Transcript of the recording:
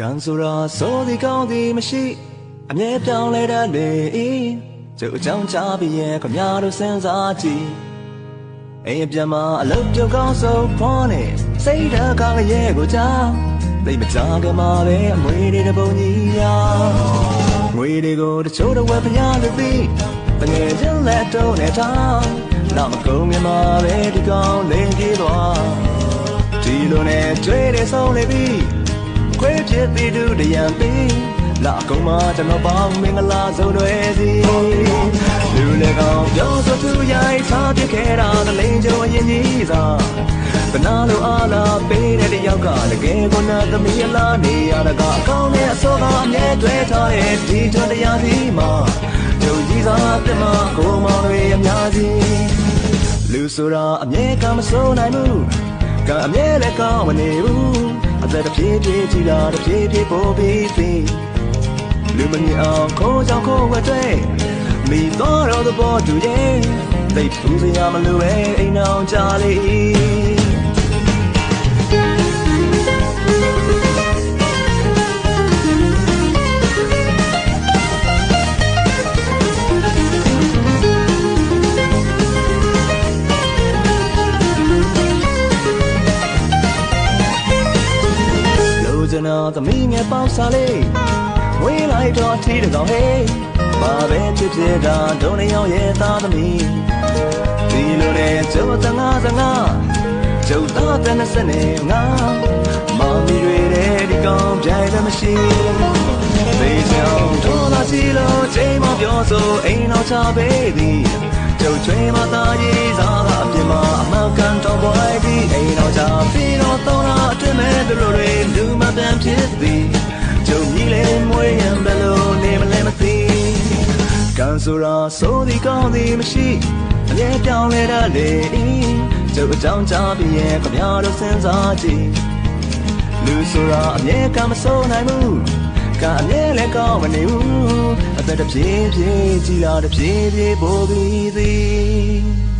ကံဆိုတာစိုးဒီကောင်းဒီမရှိအမြဲပြောင်းလဲတတ်နေကျုပ်အကြောင်းချပြီးရင်ခမရတို့စဉ်းစားကြည့်အိမ်အပြန်မှာအလုပ်ပြုတ်ကောင်းဆုံးဖောနေစိတ်ဓာတ်ကောင်းရဲ့ကိုကြောင်းသိမကြကမှာပဲအမွေတွေတပုံကြီးရာငွေတွေကိုတချို့တော့ဝယ်ပြရလို့ပြီးတငယ်ချင်းလက်တော့နဲ့တောင်းနောက်မကုန်မြမှာပဲဒီကောင်းလင်းပြေးသွားဒီလိုနဲ့တွေ့တဲ့ဆုံးလေပြီး ခွေးဖြစ်ပြီးသူတရံပြီးလာကုန်မှာကျွန်တော်ပေါင်းမင်္ဂလာဆုံးတွေစီလူလည်းကောင်းပြောဆိုသူရိုက်ထားပြခဲ့တာတလင်းကျော်ရင်ကြီးသာကနာလိုအားလာပေးတဲ့တယောက်ကတကယ်ကိုနာသမီးအလားနေရတကအကောင်းနဲ့အစောကအမြဲတွေ့ထားတဲ့ဒီထွန်းတရားစီမှာကျုံကြီးသာပြမကိုမောင်တွေအများကြီးလူဆိုတာအမြဲကမစိုးနိုင်ဘူးကံအမြဲလည်းကောင်းမနေဘူးအ သက်တစ်ပြေးပြေးကြည်လာတစ်ပြေးပြေးပို့ပြီးပြီလူမမြင်အောင်ခိုးကြောင်ခိုးဝတ်တဲ့မိတော်တော်သဘောတူရဲ့သိပူစရာမလိုပဲအိမ်အောင်ကြလေ လိုချင်တော့သမီးငယ်ပေါက်စားလေးဝေးလိုက်တော့ထီးတကောင်ဟေးဘာပဲဖြစ်ဖြစ်တာဒုံနေအောင်ရဲ့သားသမီးဒီလိုနဲ့ကျုပ်တငါစငါကျုပ်သားတဲ့နဲ့စနေငါမမီတွေတဲ့ဒီကောင်ပြိုင်လည်းမရှိသေချောင်းတော်လာစီလို့ချိန်မပြောဆိုအိမ်တော်ချပေးသည်ကျုပ်ချွေးမသားရေးစားက မဲ့သူတို့တွေလူမတန်ဖြစ်သည်ကျုပ်မြည်လေမွေးရင်ဘယ်လိုနေမလဲမသိကံဆိုတာစိုးဒီကောင်းသည်မရှိအမြဲပြောင်းလဲတတ်လေကျုပ်အကြောင်းကြားပြီးရင်ခမရတို့စဉ်းစားကြည့်လူဆိုတာအမြဲကမစိုးနိုင်ဘူးကအမြဲလည်းကောင်းမနေဘူးအသက်တစ်ပြေးပြေးကြည်လာတစ်ပြေးပြေးပို့ပြီးသည်